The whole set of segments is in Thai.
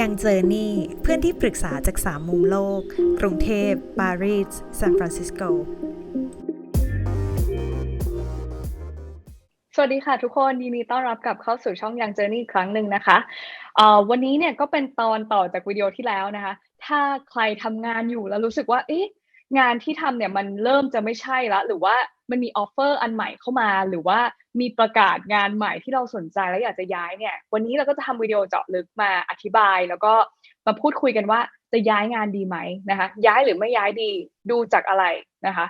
ยังเจอนี่เพื่อนที่ปรึกษาจากสามมุมโลก กรุงเทพปารีสซานฟรานซิสโก สวัสดีค่ะทุกคนยินดีต้อนรับกลับเข้าสู่ช่องยังเจอนี่อีกครั้งหนึ่งนะคะวันนี้เนี่ยก็เป็นตอนต่อจากวิดีโอที่แล้วนะคะ ถ้าใครทำงานอยู่แล้วรู้สึกว่า เอ๊ะ งานที่ทำเนี่ยมันเริ่มจะไม่ใช่ละหรือว่ามันมีออฟเฟอร์อันใหม่เข้ามา หรือว่ามีประกาศงานใหม่ที่เราสนใจแล้วอยากจะย้ายเนี่ย วันนี้เราก็จะทำวิดีโอเจาะลึกมาอธิบาย แล้วก็มาพูดคุยกันว่าจะย้ายงานดีไหมนะคะ ย้ายหรือไม่ย้ายดีดูจากอะไรนะคะ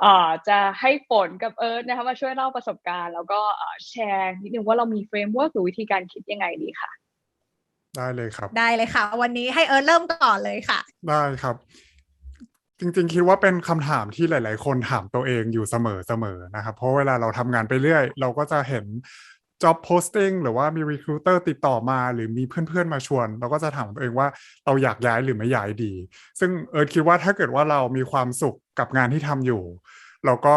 เอ่อจะให้ฝนกับเอิร์ธนะคะมาช่วยเล่าประสบการณ์ แล้วก็เอ่อแชร์นิดนึงว่าเรามีเฟรมเวิร์กหรือวิธีการคิดยังไงดีค่ะ ได้เลยครับ ได้เลยค่ะ วันนี้ให้เอิร์ธเริ่มก่อนเลยค่ะ ได้ครับ จริง ๆ คิดว่าเป็นคำถามที่หลาย ๆ คนถามตัวเองอยู่เสมอๆนะครับ เพราะเวลาเราทำงานไปเรื่อย เราก็จะเห็น job posting หรือว่ามี recruiter ติดต่อมา หรือมีเพื่อน ๆ มาชวน เราก็จะถามตัวเองว่าเราอยากย้ายหรือไม่ย้ายดี ซึ่งเอิร์ธคิดว่าถ้าเกิดว่าเรามีความสุขกับงานที่ทำอยู่ เราก็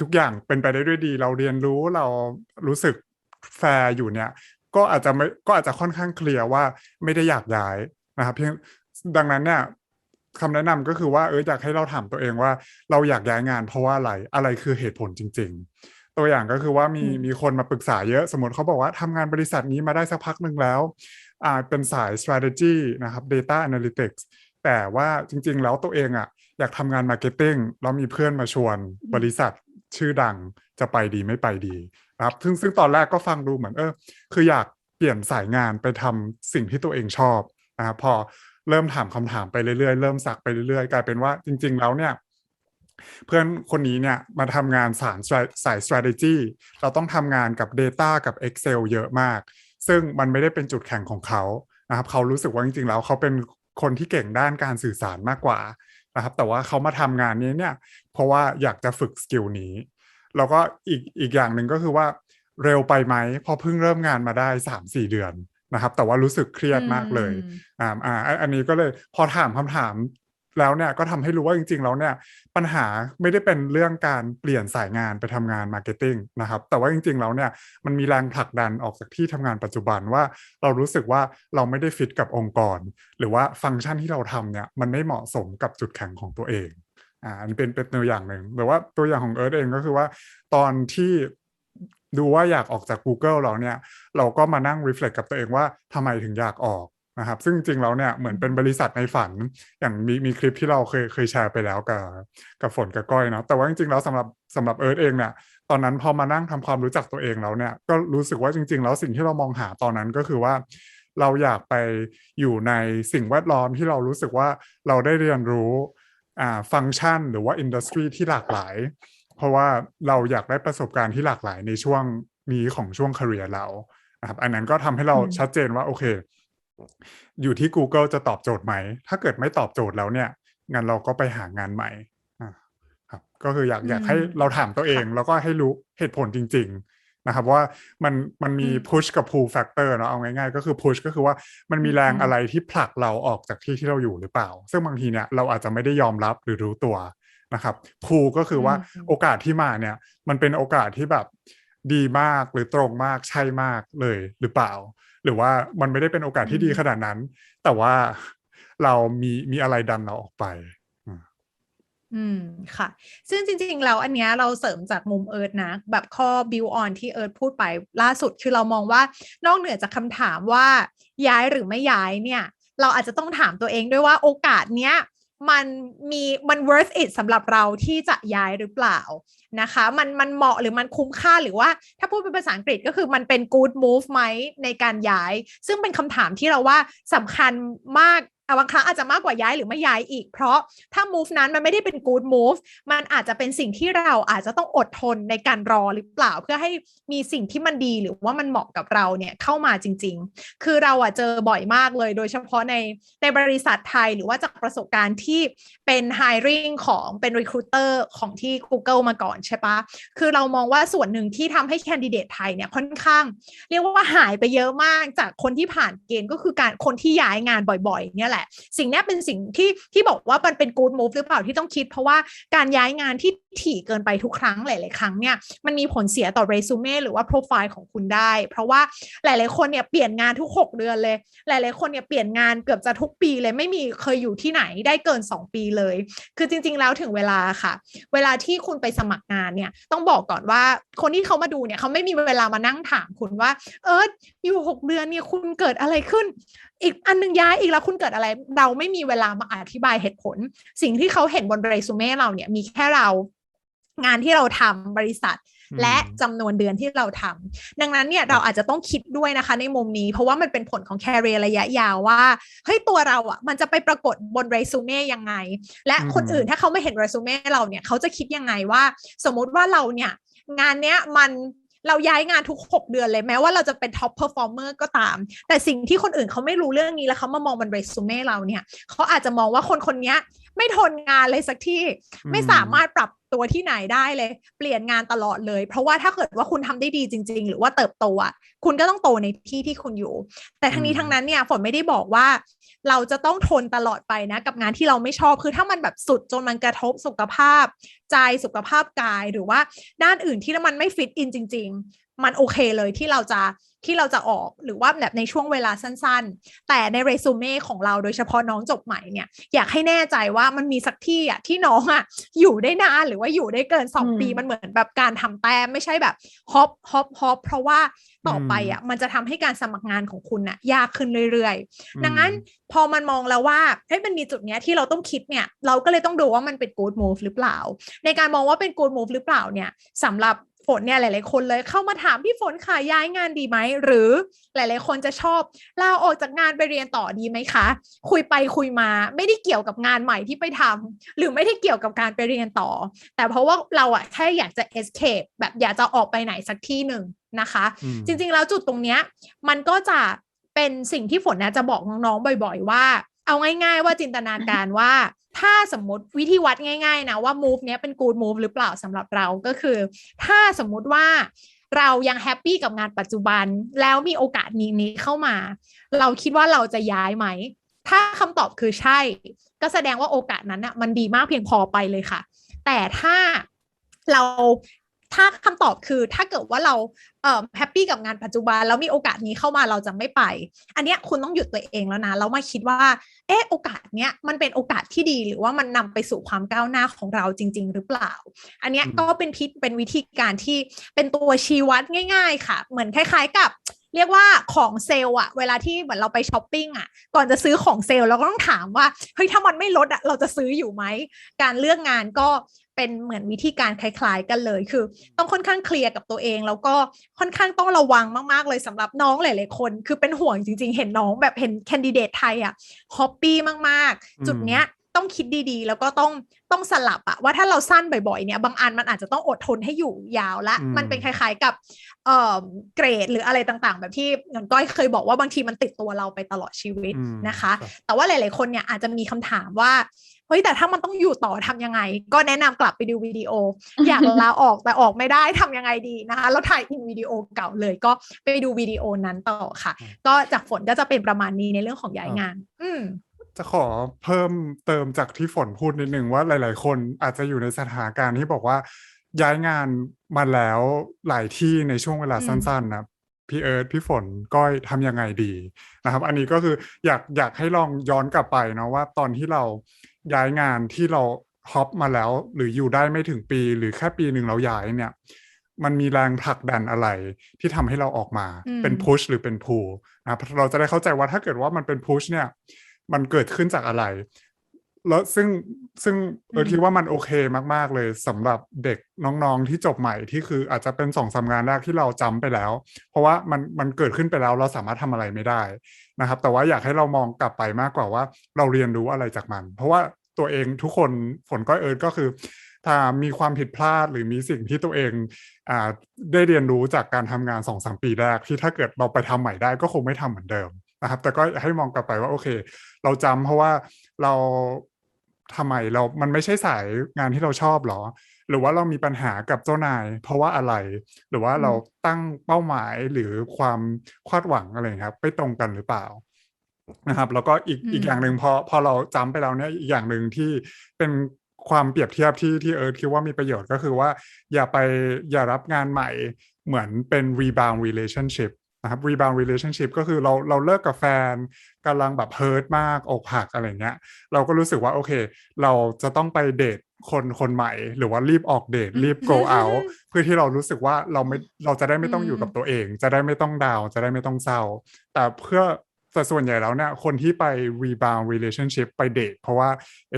ทุกอย่างเป็นไปได้ด้วยดี เราเรียนรู้เรารู้สึกแฟร์อยู่เนี่ย ก็อาจจะไม่ก็อาจจะค่อนข้างเคลียร์ว่าไม่ได้อยากย้ายนะครับเพียงดังนั้นเนี่ย คำแนะนำก็คือว่าเอออยากให้เราถามตัวเองว่า เราอยากย้ายงานเพราะว่าอะไรอะไรคือเหตุผลจริง ๆ ตัวอย่างก็คือว่ามีอืมมีคนมาปรึกษาเยอะสมมติเขาบอกว่าทำงานบริษัทนี้มาได้สักพักหนึ่งแล้วอ่าเป็นสาย strategy นะครับ data analytics แต่ว่าจริง ๆ แล้วตัวเองอะอยากทำงาน marketing แล้วมีเพื่อนมาชวนบริษัทชื่อดังจะไปดีไม่ไปดีนะครับซึ่งซึ่งตอนแรกก็ฟังดูเหมือนเออคืออยากเปลี่ยนสายงานไปทำสิ่งที่ตัวเองชอบนะครับพอ เริ่มถามคำถามไปเรื่อยๆ เริ่มสักไปเรื่อยๆ กลายเป็นว่าจริง ๆ แล้วเนี่ย เพื่อนคนนี้เนี่ยมาทำงานสารสาย strategy เราต้องทำงานกับ Data กับ Excel เยอะมาก ซึ่งมันไม่ได้เป็นจุดแข็งของเขานะครับเขารู้สึกว่าจริงๆ แล้วเขาเป็นคนที่เก่งด้านการสื่อสารมากกว่านะครับแต่ว่าเขามาทำงานนี้เนี่ยเพราะว่าอยากจะฝึกสกิลนี้ แล้วก็อีกอีกอย่างหนึ่งก็คือว่าเร็วไปไหมพอเพิ่งเริ่มงานมาได้สามสี่เดือน นะครับ แต่ว่ารู้สึกเครียดมากเลยอืมอ่าอ่าอันอันนี้ก็เลยพอถามคำถามแล้วเนี่ยก็ทำให้รู้ว่าจริง ๆ แล้วเนี่ยปัญหาไม่ได้เป็นเรื่องการเปลี่ยนสายงานไปทำงานมาร์เก็ตติ้งนะครับ แต่ว่าจริง ๆ แล้วเนี่ยมันมีแรงผลักดันออกจากที่ทำงานปัจจุบันว่าเรารู้สึกว่าเราไม่ได้ฟิตกับองค์กร หรือว่าฟังก์ชันที่เราทำเนี่ยมันไม่เหมาะสมกับจุดแข็งของตัวเองอ่าอันนี้เป็นเป็นตัวอย่างหนึ่งหรือว่าตัวอย่างของเอิร์ธเองก็คือว่า ตอนที่ ดูว่าอยากออกจาก Google เราเนี่ย เราก็มานั่ง reflect กับตัวเองว่าทำไมถึงอยากออกนะครับซึ่งจริงๆแล้วเนี่ยเหมือนเป็นบริษัทในฝันอย่างมีมีคลิปที่เราเคยเคยแชร์ไปแล้วกับกับฝนกับก้อยเนาะแต่ว่าจริงๆแล้วสำหรับสำหรับเอิร์ธเองเนี่ยตอนนั้นพอมานั่งทำความรู้จักตัวเองแล้วเนี่ยก็รู้สึกว่าจริง ๆ แล้วสิ่งที่เรามองหาตอนนั้นก็คือว่า เราอยากไปอยู่ในสิ่งแวดล้อมที่เรารู้สึกว่าเราได้เรียนรู้อ่าฟังก์ชัน หรือว่าอินดัสทรีที่หลากหลาย เพราะว่าเราอยากได้ประสบการณ์ที่หลากหลายในช่วงนี้ของช่วงคาเรียเรานะครับอันนั้นก็ทำให้เราอืมชัดเจนว่าโอเค อยู่ที่ Google จะตอบโจทย์ไหม ถ้าเกิดไม่ตอบโจทย์แล้วเนี่ยงั้นเราก็ไปหางานใหม่อ่าครับ ก็คืออยากอยากให้เราถามตัวเอง แล้วก็ให้รู้เหตุผลจริง ๆ นะครับ ว่ามันมันมีอืม push กับ pull factor เนาะเอาง่ายๆ ก็คือ push ก็คือว่ามันมีแรงอืมอะไรที่ผลักเราออกจากที่ที่เราอยู่หรือเปล่า ซึ่งบางทีเนี่ยเราอาจจะไม่ได้ยอมรับหรือรู้ตัว นะครับ pull ก็คือว่าอืมโอกาสที่มาเนี่ยมันเป็นโอกาสที่แบบดีมากหรือตรงมากใช่มากเลยหรือเปล่า หรือว่ามันไม่ได้เป็นโอกาสที่ดีขนาดนั้น แต่ว่าเรามีมีอะไรดันเราออกไปอืมค่ะ ซึ่งจริงๆแล้วอันเนี้ยเราเสริมจากมุมเอิร์ธนะ แบบข้อ build on ที่เอิร์ธพูดไปล่าสุดคือเรามองว่านอกเหนือจากคำถามว่าย้ายหรือไม่ย้ายเนี่ย เราอาจจะต้องถามตัวเองด้วยว่าโอกาสเนี้ย มันมีมัน worth it สำหรับเราที่จะย้ายหรือเปล่านะคะ มันมันเหมาะหรือมันคุ้มค่าหรือว่าถ้าพูดเป็นภาษาอังกฤษก็คือมันเป็น good move ไหมในการย้าย ซึ่งเป็นคำถามที่เราว่าสำคัญมาก บางครั้งอาจจะมากกว่าย้ายหรือไม่ย้ายอีก เพราะถ้า move นั้นมันไม่ได้เป็น good move มันอาจจะเป็นสิ่งที่เราอาจจะต้องอดทนในการรอหรือเปล่า เพื่อให้มีสิ่งที่มันดีหรือว่ามันเหมาะกับเราเนี่ยเข้ามาจริง ๆ คือเราอะเจอบ่อยมากเลย โดยเฉพาะในในบริษัทไทยหรือว่าจากประสบการณ์ที่เป็น hiring ของเป็น recruiter ของที่ Google มาก่อนใช่ปะคือเรามองว่าส่วนหนึ่งที่ทำให้แคนดิเดตไทยเนี่ยค่อนข้าง เรียกว่าหายไปเยอะมากจากคนที่ผ่านเกณฑ์ก็คือการคนที่ย้ายงานบ่อยๆเนี่ยแหละหละ สิ่งนี้เป็นสิ่งที่ที่บอกว่ามันเป็น good move หรือเปล่าที่ต้องคิด เพราะว่าการย้ายงานที่ถี่เกินไปทุกครั้งหลาย ๆ ครั้งเนี่ยมันมีผลเสียต่อเรซูเม่หรือว่าโปรไฟล์ของคุณได้ เพราะว่าหลาย ๆ คนเนี่ยเปลี่ยนงานทุก 6 เดือนเลย หลาย ๆ คนเนี่ยเปลี่ยนงานเกือบจะทุกปีเลยไม่มีเคยอยู่ที่ไหนได้เกิน 2 ปีเลย คือจริง ๆ แล้วถึงเวลาค่ะ เวลาที่คุณไปสมัครงานเนี่ยต้องบอกก่อนว่าคนที่เขามาดูเนี่ยเขาไม่มีเวลามานั่งถามคุณว่า เอออยู่หกเดือนเนี่ยคุณเกิดอะไรขึ้น อีกอันหนึงย้ายอีกแล้วคุณเกิดอะไรเราไม่มีเวลามาอธิบายเหตุผล สิ่งที่เขาเห็นบนเรซูเม่เราเนี่ยมีแค่เรางานที่เราทำบริษัทอืมและจำนวนเดือนที่เราทำดังนั้นเนี่ยเราอาจจะต้องคิดด้วยนะคะในมุมนี้ เพราะว่ามันเป็นผลของแคริเอร์ระยะยาวว่าเฮ้ยตัวเราอะ่ะมันจะไปปรากฏบนเรซูเม่ยังไง และคนอื่นถ้าเขาไม่เห็นเรซูเม่เราเนี่ยเขาจะคิดยังไงว่า สมมุติว่าเราเนี่ยงานเนี้ยมัน เราย้ายงานทุก 6 เดือนเลยแม้ว่าเราจะเป็นท็อปเพอร์ฟอร์เมอร์ก็ตาม แต่สิ่งที่คนอื่นเขาไม่รู้เรื่องนี้แล้วเขามามองบนเรซูเม่เราเนี่ยเขาอาจจะมองว่าคนคนเนี้ยไม่ทนงานเลยสักที่ไม่สามารถปรับ ตัวที่ไหนได้เลย เปลี่ยนงานตลอดเลย เพราะว่าถ้าเกิดว่าคุณทำได้ดีจริง ๆ หรือว่าเติบโตอะคุณก็ต้องโตในที่ที่คุณอยู่ แต่ทั้งนี้อืมทั้งนั้นเนี่ยฝนไม่ได้บอกว่า เราจะต้องทนตลอดไปนะ กับงานที่เราไม่ชอบคือถ้ามันแบบสุดจนมันกระทบสุขภาพ ใจสุขภาพกายหรือว่าด้านอื่นที่มันไม่ฟิตอินจริงๆ มันโอเคเลยที่เราจะที่เราจะออกหรือว่าแบบในช่วงเวลาสั้นๆ แต่ในเรซูเม่ของเราโดยเฉพาะน้องจบใหม่เนี่ยอยากให้แน่ใจว่ามันมีสักที่อะที่น้องอะอยู่ได้นานหรือว่าอยู่ได้เกินสองอืมปีมันเหมือนแบบการทำแต้มไม่ใช่แบบฮอปฮอปฮอปเพราะว่าต่อไปอะมันจะทำให้การสมัครงานของคุณน่ะยากขึ้นเรื่อยๆ ดังนั้นพอมันมองแล้วว่าเฮ้ยมันมีจุดเนี้ยที่เราต้องคิดเนี่ยเราก็เลยต้องดูว่ามันเป็น good move หรือเปล่า ในการมองว่าเป็น good move หรือเปล่าเนี่ยสำหรับ ฝนเนี่ยหลาย ๆ คนเลยเข้ามาถามพี่ฝนค่ะย้ายงานดีไหม หรือหลาย ๆ คนจะชอบลาออกจากงานไปเรียนต่อดีไหมคะ คุยไปคุยมา ไม่ได้เกี่ยวกับงานใหม่ที่ไปทำหรือไม่ได้เกี่ยวกับการไปเรียนต่อ แต่เพราะว่าเราอะแค่อยากจะ escape แบบอยากจะออกไปไหนสักที่หนึ่งนะคะอืมจริง ๆ แล้วจุดตรงเนี้ยมันก็จะเป็นสิ่งที่ฝนนะจะบอกน้อง ๆ บ่อย ๆ ว่า เอาง่ายๆว่าจินตนาการว่า ถ้าสมมติวิธีวัดง่าย ๆ นะว่า move เนี้ยเป็น good move หรือเปล่าสำหรับเราก็คือ ถ้าสมมุติว่าเรายังแฮปปี้กับงานปัจจุบัน แล้วมีโอกาสนี้นี้เข้ามา เราคิดว่าเราจะย้ายไหม ถ้าคำตอบคือใช่ ก็แสดงว่าโอกาสนั้นน่ะมันดีมากเพียงพอไปเลยค่ะ แต่ถ้าเรา ถ้าคำตอบคือถ้าเกิดว่าเราเอ่อแฮปปี้กับงานปัจจุบันแล้วมีโอกาสนี้เข้ามาเราจะไม่ไป อันเนี้ยคุณต้องหยุดตัวเองแล้วนะแล้วมาคิดว่า เออโอกาสเนี้ยมันเป็นโอกาสที่ดีหรือว่ามันนำไปสู่ความก้าวหน้าของเราจริง ๆ หรือเปล่า อันเนี้ยอืมก็เป็นพิเป็นวิธีการที่เป็นตัวชี้วัดง่าย ๆ ค่ะ เหมือนคล้าย ๆ กับ เรียกว่าของเซลล์อะเวลาที่เหมือนเราไปช้อปปิ้งอะก่อนจะซื้อของเซลล์เราก็ต้องถามว่าเฮ้ยถ้ามันไม่ลดอะเราจะซื้ออยู่ไหม การเลือกงานก็เป็นเหมือนวิธีการคล้ายๆกันเลย คือ ต้องค่อนข้างเคลียร์กับตัวเอง แล้วก็ค่อนข้างต้องระวังมากๆเลยสำหรับน้องหลายๆคน คือเป็นห่วงจริง ๆ เห็นน้องแบบเห็นแคนดิเดตไทยอะฮอปปี้มากๆ จุดเนี้ย ต้องคิดดีๆ แล้วก็ต้องต้องสลับอะว่าถ้าเราสั้นบ่อยๆเนี่ยบางอันมันอาจจะต้องอดทนให้อยู่ยาวละอืมมันเป็นคล้ายๆกับเอ่อเกรดหรืออะไรต่างๆ แบบที่เหมือนก้อยเคยบอกว่าบางทีมันติดตัวเราไปตลอดชีวิตอืมนะคะรับแต่ว่าหลายๆคนเนี่ยอาจจะมีคำถามว่าเฮ้ยแต่ถ้ามันต้องอยู่ต่อทำยังไง ก็แนะนำกลับไปดูวิดีโอ อยากลาออกแต่ออกไม่ได้ทำยังไงดีนะคะแล้วถ่ายอินวิดีโอเก่าเลยก็ไปดูวิดีโอนั้นต่อค่ะอืมก็จากฝนก็จะเป็นประมาณนี้ในเรื่องของย้ายงาน อืม จะขอเพิ่มเติมจากที่ฝนพูดนิดนึงว่าหลาย ๆ คนอาจจะอยู่ในสถานการณ์ที่บอกว่าย้ายงานมาแล้วหลายที่ในช่วงเวลาอืมสั้น ๆ นะพี่เอิร์ธพี่ฝนก้อยทำยังไงดีนะครับ อันนี้ก็คืออยากอยากให้ลองย้อนกลับไปเนาะว่าตอนที่เราย้ายงานที่เราฮอปมาแล้ว หรืออยู่ได้ไม่ถึงปี หรือแค่ปีหนึ่งเราย้ายเนี่ย มันมีแรงผลักดันอะไรที่ทำให้เราออกมาอืมเป็นพุชหรือเป็นพูนะครับเราจะได้เข้าใจว่าถ้าเกิดว่ามันเป็นพุชเนี่ย มันเกิดขึ้นจากอะไร แล้วซึ่งซึ่งเอออืมคิดว่ามันโอเคมาก ๆ เลยสำหรับเด็กน้องๆที่จบใหม่ที่คืออาจจะเป็นสองสามงานแรกที่เราจำไปแล้ว เพราะว่ามันมันเกิดขึ้นไปแล้วเราสามารถทำอะไรไม่ได้นะครับ แต่ว่าอยากให้เรามองกลับไปมากกว่าว่าเราเรียนรู้อะไรจากมัน เพราะว่าตัวเองทุกคนฝนก้อยเอิร์ธก็คือถ้ามีความผิดพลาดหรือมีสิ่งที่ตัวเองอ่าได้เรียนรู้จากการทำงานสองสามปีแรกที่ถ้าเกิดเราไปทำใหม่ได้ก็คงไม่ทำเหมือนเดิม นะครับ แต่ก็ให้มองกลับไปว่าโอเค เราจำเพราะว่าเราทำไมเรา มันไม่ใช่สายงานที่เราชอบหรอ หรือว่าเรามีปัญหากับเจ้านาย เพราะว่าอะไร หรือว่าเราตั้งเป้าหมายหรือความคาดหวังอะไรครับไม่ตรงกันหรือเปล่านะครับ แล้วก็อีกอืมอีกอย่างหนึ่งพอพอเราจำไปแล้วเนี่ยอีกอย่างหนึ่งที่เป็นความเปรียบเทียบที่ที่เอิร์ธคิดว่ามีประโยชน์ก็คือว่า อย่าไปอย่ารับงานใหม่เหมือนเป็น rebound relationship นะครับ rebound relationship ก็คือเราเราเลิกกับแฟนกำลังแบบเฮิร์ตมากอกหักอะไรเงี้ย เราก็รู้สึกว่าโอเค เราจะต้องไปเดทคนคนใหม่ หรือว่ารีบออกเดทรีบ go out เพื่อที่เรารู้สึกว่าเราไม่เราจะได้ไม่ต้องอยู่กับตัวเอง จะได้ไม่ต้องดาวน์จะได้ไม่ต้องเศร้า แต่เพื่อ แต่ส่วนใหญ่แล้วเนี่ยคนที่ไป rebound relationship ไปเดทเพราะว่า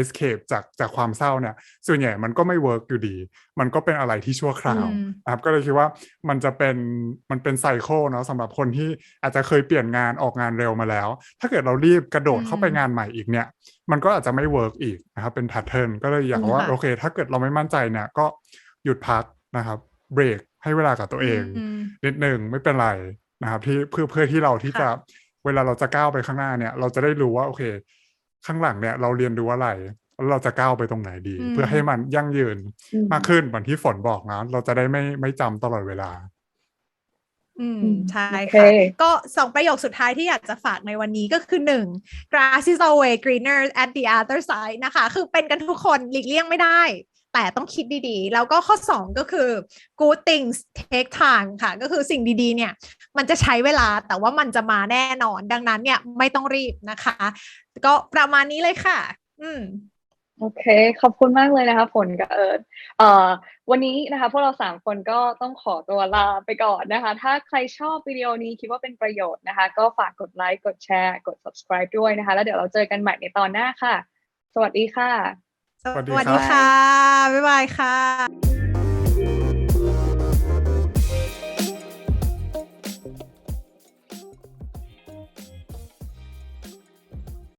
escape จากจากความเศร้าเนี่ยส่วนใหญ่มันก็ไม่ work อยู่ดี มันก็เป็นอะไรที่ชั่วคราวอืมนะครับก็เลยคิดว่ามันจะเป็นมันเป็นไซเคิลเนาะสำหรับคนที่อาจจะเคยเปลี่ยนงานออกงานเร็วมาแล้ว ถ้าเกิดเรารีบกระโดดเข้าไปอืมงานใหม่อีกเนี่ย มันก็อาจจะไม่ work อีกนะครับเป็น pattern ก็เลยอยากว่าค่ะโอเค ถ้าเกิดเราไม่มั่นใจเนี่ยก็หยุดพักนะครับเบรกให้เวลากับตัวเองอืมนิดหนึ่งไม่เป็นไรนะครับที่เพื่อเพื่อที่เราที่ค่ะจะ เวลาเราจะก้าวไปข้างหน้าเนี่ย เราจะได้รู้ว่าโอเค ข้างหลังเนี่ย เราเรียนรู้อะไรแล้วเราจะก้าวไปตรงไหนดี เพื่อให้มันยั่งยืนอืมมากขึ้นเหมือนที่ฝนบอกนะเราจะได้ไม่ไม่จำตลอดเวลา อืมอืมใช่โอเคค่ะ ก็สองประโยคสุดท้ายที่อยากจะฝากในวันนี้ก็คือหนึ่ง grass is always greener at the other side นะคะ คือเป็นกันทุกคนหลีกเลี่ยงไม่ได้ แต่ต้องคิดดีๆ แล้วก็ข้อสองก็คือ good things take time ค่ะ ก็คือสิ่งดีๆ เนี่ย มันจะใช้เวลาแต่ว่ามันจะมาแน่นอน ดังนั้นเนี่ยไม่ต้องรีบนะคะ ก็ประมาณนี้เลยค่ะ อืมโอเค ขอบคุณมากเลยนะคะฝนกับเอิร์ธวันนี้นะคะพวกเราสามคนก็ต้องขอตัวลาไปก่อนนะคะ ถ้าใครชอบวิดีโอนี้คิดว่าเป็นประโยชน์นะคะ ก็ฝากกดไลค์ กดแชร์ กด subscribe ด้วยนะคะ แล้วเดี๋ยวเราเจอกันใหม่ในตอนหน้าค่ะ สวัสดีค่ะ สวัสดีค่ะ บ๊ายบายค่ะ